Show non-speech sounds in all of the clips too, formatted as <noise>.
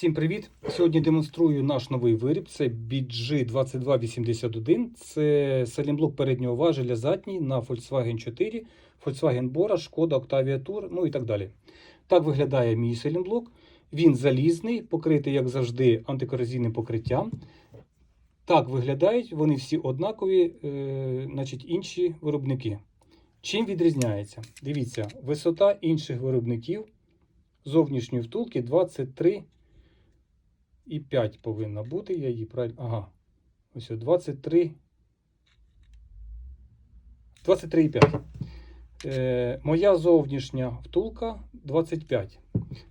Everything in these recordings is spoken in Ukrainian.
Всім привіт! Сьогодні демонструю наш новий виріб. Це BG2281. Це салімблок переднього важеля задній на Volkswagen 4, Volkswagen Bora, Шкода, Octavia Tour, ну і так далі. Так виглядає мій салімблок. Він залізний, покритий, як завжди, антикорозійним покриттям. Так виглядають вони всі однакові, е, значить, інші виробники. Чим відрізняється? Дивіться, висота інших виробників зовнішньої втулки 23 і 5 повинна бути. Я її правильно. Ага. Ось 23. 23,5. Е, моя зовнішня втулка 25.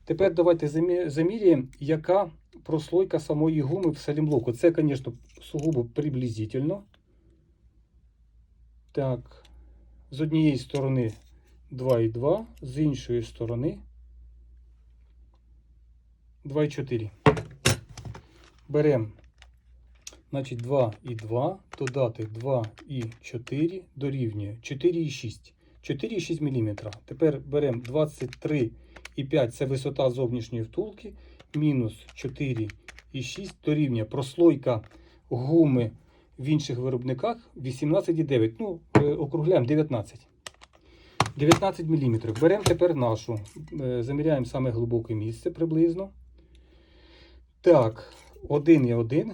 Тепер давайте замі- заміряємо, яка прослойка самої гуми в салімблоку. Це, звісно, сугубо приблизительно. Так. З однієї сторони 2,2, з іншої сторони 2,4. Беремо значить, 2 і 2, додати 2 і 4 дорівнює 4,6. 4,6 мм. Тепер беремо 23,5 це висота зовнішньої втулки, мінус 4,6 дорівнює прослойка гуми в інших виробниках 18,9. Ну, е, округляємо 19. 19 мм. Беремо тепер нашу. е, Заміряємо саме глибоке місце приблизно. Так, 1 і 1.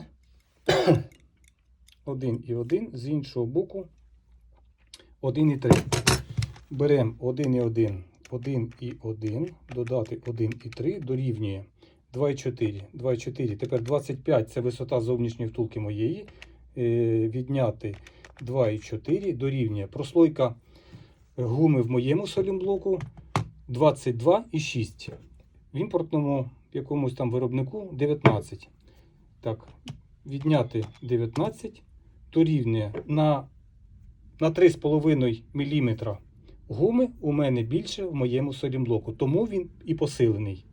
1 <coughs> і 1. З іншого боку 1 і 3. Беремо 1 і 1. 1 і 1. Додати 1 і 3 дорівнює 2,4. 2,4. Тепер 25 це висота зовнішньої втулки моєї. Е, Відняти 2,4 дорівнює прослойка гуми в моєму солімблоку 22,6. В імпортному якомусь там виробнику 19. Так, відняти 19 дорівнює на, на 3,5 мм гуми у мене більше в моєму содімблоку, Тому він і посилений.